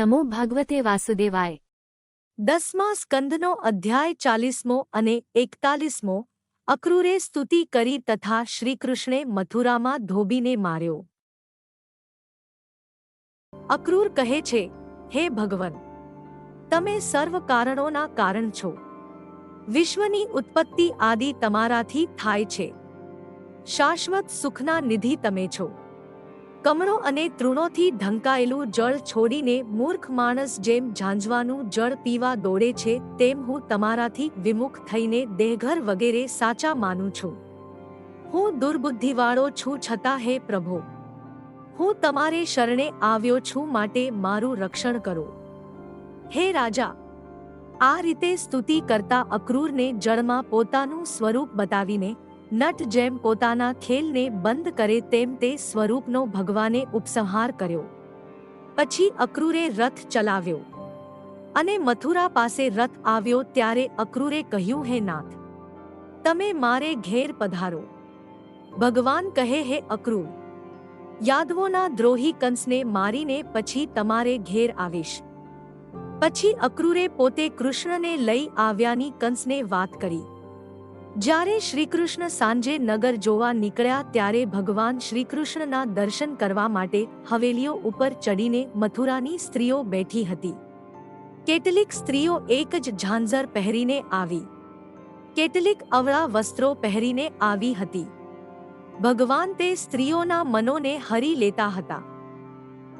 નમો ભગવતે વાસુદેવાય. દસમા સ્કંદનો અધ્યાય ચાલીસમો અને એકતાલીસમો, અક્રૂરે સ્તુતિ કરી તથા શ્રીકૃષ્ણે મથુરામાં ધોબીને માર્યો. અક્રૂર કહે છે, હે ભગવન, તમે સર્વ કારણોના કારણ છો. વિશ્વની ઉત્પત્તિ આદિ તમારાથી થાય છે. શાશ્વત સુખના નિધિ તમે છો. કમળો અને તૃણોથી ઢંકાયેલું જળ છોડીને મૂર્ખ માણસ જેમ ઝાંઝવાનું જળ પીવા દોડે છે, તેમ હું તમારાથી વિમુખ થઈને દેહઘર વગેરે સાચા માનું છું. હું દુર્બુદ્ધિવાળો છું છતાં હે પ્રભુ. હું તમારે શરણે આવ્યો છું માટે મારું રક્ષણ કરો. હે રાજા, આ રીતે સ્તુતિ કરતા અક્રૂરને જળમાં પોતાનું સ્વરૂપ બતાવીને નટ જેમ પોતાના ખેલને બંધ કરે તેમ તે સ્વરૂપનો ભગવાને ઉપસંહાર કર્યો. પછી અક્રૂરે રથ ચલાવ્યો. અને મથુરા પાસે રથ આવ્યો ત્યારે અક્રૂરે કહ્યું, હે નાથ, તમે મારે ઘેર પધારો. ભગવાન કહે, હે અક્રૂર, યાદવોના દ્રોહી કંસને મારીને પછી તમારે ઘેર આવીશ. પછી અક્રૂરે પોતે કૃષ્ણને લઈ આવ્યાની કંસને વાત કરી. જ્યારે શ્રીકૃષ્ણ સાંજે નગર જોવા નીકળ્યા ત્યારે ભગવાન શ્રીકૃષ્ણના દર્શન કરવા માટે હવેલીઓ ઉપર ચડીને મથુરાની સ્ત્રીઓ બેઠી હતી. કેટલીક સ્ત્રીઓ એક જ ઝાંઝર પહેરીને આવી. કેટલીક અવળા વસ્ત્રો પહેરીને આવી હતી. ભગવાન તે સ્ત્રીઓના મનોને હરી લેતા હતા.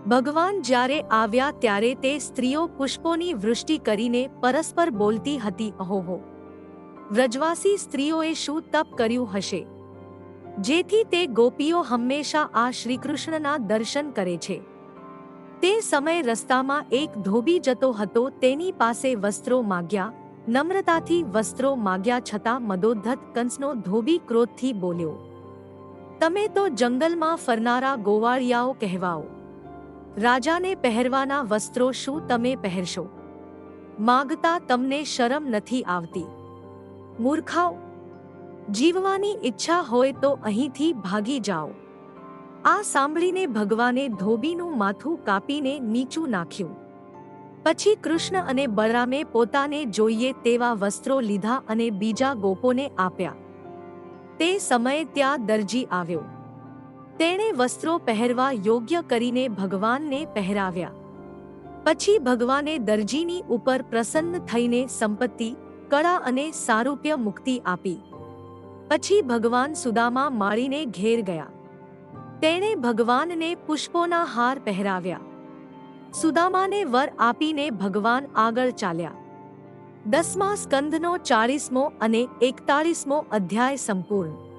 ભગવાન જ્યારે આવ્યા ત્યારે તે સ્ત્રીઓ પુષ્પોની વૃષ્ટિ કરીને પરસ્પર બોલતી હતી, અહોહો! વ્રજવાસી સ્ત્રીઓએ શું તપ કર્યું હશે? જેથી તે ગોપીઓ હંમેશા આ શ્રીકૃષ્ણના દર્શન કરે છે. તે સમય રસ્તામાં એક ધોબી જતો હતો, તેની પાસે વસ્ત્રો માગ્યા, નમ્રતાથી વસ્ત્રો માગ્યા છતાં મદોદ્ધત કંસનો ધોબી ક્રોધથી બોલ્યો, તમે તો જંગલમાં ફરનારા ગોવાળિયાઓ કહેવાઓ. રાજાને પહેરવાના વસ્ત્રો શું તમે પહેરશો? માગતા તમને શરમ નથી આવતી. મૂર્ખાઓ, જીવવાની ઈચ્છા હોય તો અહીંથી ભાગી જાઓ. આ સાંભળીને ભગવાને ધોબીનું માથું કાપીને નીચું નાખ્યું. પછી કૃષ્ણ અને બળરામે પોતાને જોઈએ તેવા વસ્ત્રો લીધા અને બીજા ગોપોને આપ્યા. તે સમયે ત્યાં દરજી આવ્યો. તેણે વસ્ત્રો પહેરવા યોગ્ય કરીને ભગવાનને પહેરાવ્યા. પછી ભગવાને દરજીની ઉપર પ્રસન્ન થઈને સંપત્તિ કળા અને સારૂપ્ય મુક્તિ આપી. પછી ભગવાન સુદામા માળીને ઘેર ગયા. તેણે ભગવાનને પુષ્પોના હાર પહેરાવ્યા. સુદામાને વર આપીને ભગવાન આગળ ચાલ્યા. દસમા સ્કંદનો ચાળીસમો અને એકતાળીસમો અધ્યાય સંપૂર્ણ.